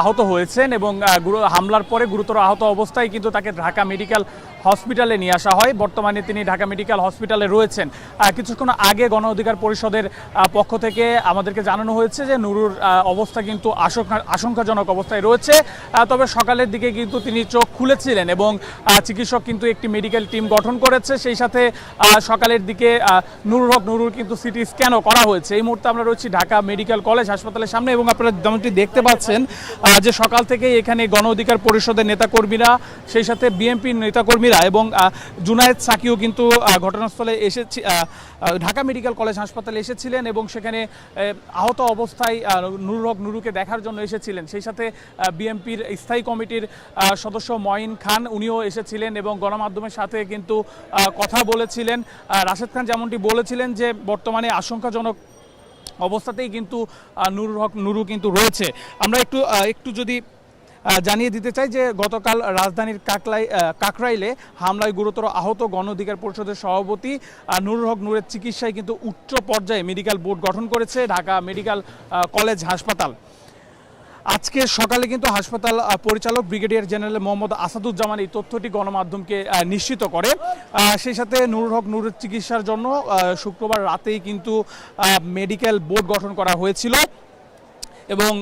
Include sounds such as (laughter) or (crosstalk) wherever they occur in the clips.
আহত হয়েছেন এবং হামলার পরে গুরুতর আহত অবস্থায় কিন্তু তাকে ঢাকা মেডিকেল হসপিটালে নিয়ে আসা হয়। বর্তমানে তিনি ঢাকা মেডিকেল হসপিটালে রয়েছেন। কিছুক্ষণ আগে গণ অধিকার পরিষদের পক্ষ থেকে আমাদেরকে জানানো হয়েছে যে নুরুর অবস্থা কিন্তু আশঙ্কাজনক অবস্থায় রয়েছে। তবে সকালের দিকে কিন্তু তিনি চোখ খুলেছিলেন এবং চিকিৎসক কিন্তু একটি মেডিকেল টিম গঠন করেছে। সেই সাথে সকালের দিকে নুরুল হক নুরুর কিন্তু সিটি স্ক্যানও করা হয়েছে। এই মুহূর্তে আমরা রয়েছি ঢাকা মেডিকেল কলেজ হাসপাতালের সামনে এবং আপনারা যেমনটি দেখতে পাচ্ছেন যে সকাল থেকেই এখানে গণ অধিকার পরিষদের নেতাকর্মীরা সেই সাথে বিএনপির নেতাকর্মীরা এবং জুনায়েদ সাকিও কিন্তু ঘটনাস্থলে আহ, ঢাকা মেডিকেল কলেজ হাসপাতালে এসেছিলেন এবং সেখানে আহত অবস্থায় নুরুল হক নুরুকে দেখার জন্য এসেছিলেন। সেই সাথে বিএনপির স্থায়ী কমিটির সদস্য মঈন খান উনিও এসেছিলেন এবং গণমাধ্যমের সাথে কিন্তু কথা বলেছিলেন। রাশেদ খান যেমনটি বলেছিলেন যে বর্তমানে আশঙ্কাজনক অবস্থাতেই কিন্তু নুরু হক, নুরু কিন্তু রয়েছে। আমরা একটু একটু যদি জানিয়ে দিতে চাই যে গতকাল রাজধানীর কাকলাই কাকরাইলে হামলায় গুরুতর আহত গণ অধিকার পরিষদের সভাপতি নুরুল হক নুরের চিকিৎসায় কিন্তু উচ্চ পর্যায়ে মেডিকেল বোর্ড গঠন করেছে ঢাকা মেডিকেল কলেজ হাসপাতাল। আজকে সকালে কিন্তু হাসপাতাল পরিচালক ব্রিগেডিয়ার জেনারেল মোহাম্মদ আসাদুজ্জামান এই তথ্যটি গণমাধ্যমকে নিশ্চিত করে। সেই সাথে নুরুল হক নুরের চিকিৎসার জন্য শুক্রবার রাতেই কিন্তু মেডিকেল বোর্ড গঠন করা হয়েছিল। এবং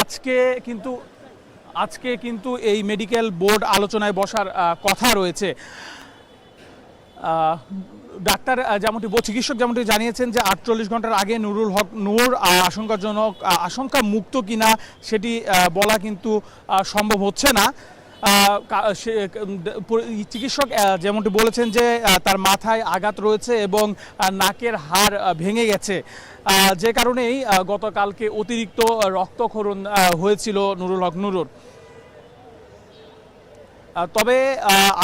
আজকে কিন্তু আজকে কিন্তু এই মেডিকেল বোর্ড আলোচনায় বসার কথা রয়েছে। ডাক্তার যেমনটি চিকিৎসক যেমনটি জানিয়েছেন যে আটচল্লিশ ঘণ্টার আগে নুরুল হক নূর আশঙ্কাজনক আশঙ্কা মুক্ত কিনা সেটি বলা কিন্তু সম্ভব হচ্ছে না। চিকিৎসক যেমনটি বলেছেন যে তার মাথায় আঘাত রয়েছে এবং নাকের হাড় ভেঙে গেছে। যে কারণেই গতকালকে অতিরিক্ত রক্তক্ষরণ হয়েছিল নুরুল হক নুরুর। তবে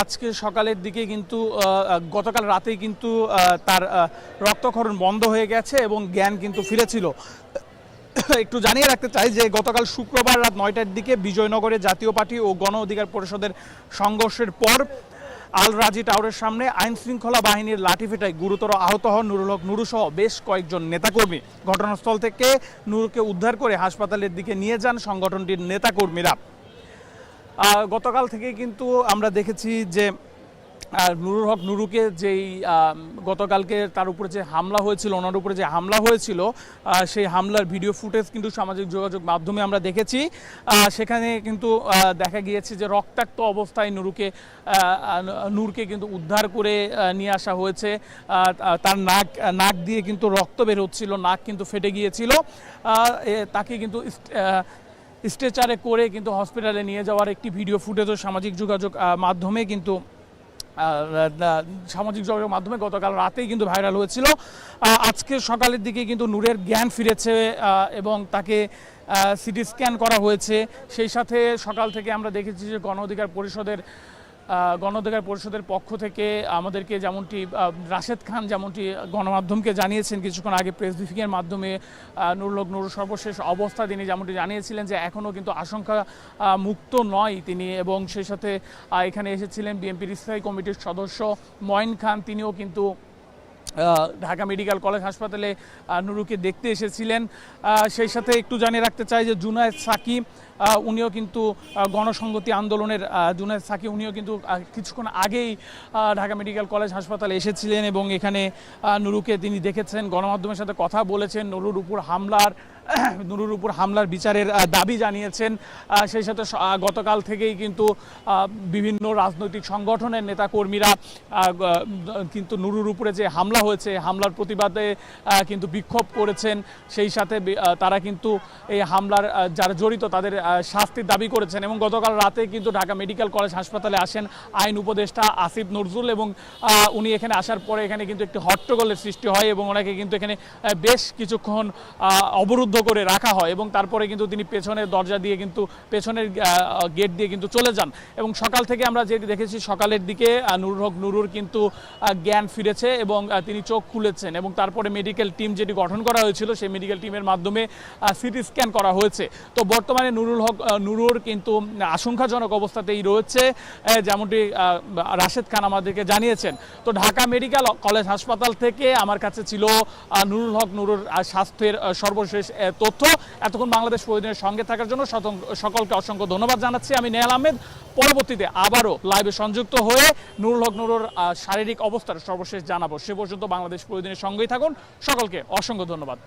আজকে সকালের দিকে কিন্তু গতকাল রাতেই কিন্তু তার রক্তক্ষরণ বন্ধ হয়ে গেছে এবং জ্ঞান কিন্তু ফিরেছিল। একটু জানিয়ে রাখতে চাই যে, গতকাল শুক্রবার রাত নয়টার দিকে বিজয়নগরে জাতীয় পার্টি ও গণ অধিকার পরিষদের সংঘর্ষের পর আল রাজি টাওয়ারের সামনে আইন শৃঙ্খলা বাহিনীর লাঠিপেটায় গুরুতর আহত হন নুরুল হক নুরু সহ বেশ কয়েকজন নেতাকর্মী। ঘটনাস্থল থেকে নুরুকে উদ্ধার করে হাসপাতালের দিকে নিয়ে যান সংগঠনটির নেতাকর্মীরা। গতকাল থেকে কিন্তু আমরা দেখেছি যে নুরুল হক নুরুকে যেই গতকালকে তার উপরে যে হামলা হয়েছিল, ওনার উপরে যে হামলা হয়েছিল সেই হামলার ভিডিও ফুটেজ কিন্তু সামাজিক যোগাযোগ মাধ্যমে আমরা দেখেছি। সেখানে কিন্তু দেখা গিয়েছে যে রক্তাক্ত অবস্থায় নুরুকে নূরকে কিন্তু উদ্ধার করে নিয়ে আসা হয়েছে। তার নাক নাক দিয়ে কিন্তু রক্ত বের হচ্ছিল, নাক কিন্তু ফেটে গিয়েছিল। তাকে কিন্তু স্ট্রেচারে করে কিন্তু হসপিটালে নিয়ে যাওয়ার একটি ভিডিও ফুটেজও সামাজিক যোগাযোগ মাধ্যমে কিন্তু সামাজিক যোগাযোগ মাধ্যমে গতকাল রাতেই কিন্তু ভাইরাল হয়েছিল। আজকে সকালের দিকে কিন্তু নূরের জ্ঞান ফিরেছে এবং তাকে সিটি স্ক্যান করা হয়েছে। সেই সাথে সকাল থেকে আমরা দেখেছি যে গণ অধিকার পরিষদের আহ, গণ অধিকার পরিষদের পক্ষ থেকে আমাদেরকে যেমনটি রাশেদ খান যেমনটি গণমাধ্যমকে জানিয়েছেন কিছুক্ষণ আগে প্রেস ব্রিফিংয়ের মাধ্যমে নুরলোক নুর সর্বশেষ অবস্থা তিনি যেমনটি জানিয়েছিলেন যে এখনও কিন্তু আশঙ্কা মুক্ত নয় তিনি এবং সেই সাথে এখানে এসেছিলেন বিএনপির স্থায়ী কমিটির সদস্য ময়ন খান তিনিও কিন্তু ঢাকা মেডিকেল কলেজ হাসপাতালে নুরুকে দেখতে এসেছিলেন। সেই সাথে একটু জানিয়ে রাখতে চাই যে জুনায়দ সাকি উনিও কিন্তু গণসংগতি আন্দোলনের জুনায়েদ সাকি উনিও কিন্তু কিছুক্ষণ আগেই ঢাকা মেডিকেল কলেজ হাসপাতালে এসেছিলেন এবং এখানে নুরুকে তিনি দেখেছেন। গণমাধ্যমের সাথে কথা বলেছেন, নুরুর উপর হামলার, (clears throat) নুরুর উপর হামলার বিচারের দাবি জানিয়েছেন। সেই সাথে গতকাল থেকেই কিন্তু বিভিন্ন রাজনৈতিক সংগঠনের নেতাকর্মীরা কিন্তু নুরুর উপরে যে হামলা হয়েছে, হামলার প্রতিবাদে কিন্তু বিক্ষোভ করেছেন। সেই সাথে তারা কিন্তু এই হামলার যারা জড়িত তাদের শাস্তির দাবি করেছেন এবং গতকাল রাতে কিন্তু ঢাকা মেডিকেল কলেজ হাসপাতালে আসেন আইন উপদেষ্টা আসিফ নজরুল এবং উনি এখানে আসার পরে এখানে কিন্তু একটি হট্টগোলের সৃষ্টি হয় এবং ওনাকে কিন্তু এখানে বেশ কিছুক্ষণ অবরুদ্ধ করে রাখা হয় এবং তারপরে কিন্তু তিনি পেছনের দরজা দিয়ে কিন্তু পেছনের গেট দিয়ে কিন্তু চলে যান। এবং সকাল থেকে আমরা যে দেখেছি, সকালের দিকে নুরুল হক নুরুর কিন্তু জ্ঞান ফিরেছে এবং তিনি চোখ খুলেছেন এবং তারপরে মেডিকেল টিম যেটি গঠন করা হয়েছিল, সেই মেডিকেল টিমের মাধ্যমে সিটি স্ক্যান করা হয়েছে। তো বর্তমানে নুরুল হক নুরুর কিন্তু আশঙ্কাজনক অবস্থাতেই রয়েছে যেমনটি রাশেদ খান আমাদেরকে জানিয়েছেন। তো ঢাকা মেডিকেল কলেজ হাসপাতাল থেকে আমার কাছে ছিল নুরুল হক, নুরুর স্বাস্থ্যের সর্বশেষ তথ্য। এতক্ষণ বাংলাদেশ প্রতিদিনের সঙ্গে থাকার জন্য সকলকে অসংখ্য ধন্যবাদ জানাচ্ছি। আমি নেহাল আহমেদ, পরবর্তীতে আবারও লাইভে সংযুক্ত হয়ে নুরুল হক, নুরুর শারীরিক অবস্থার সর্বশেষ জানাব। সে পর্যন্ত বাংলাদেশ প্রতিদিনের সঙ্গেই থাকুন। সকলকে অসংখ্য ধন্যবাদ।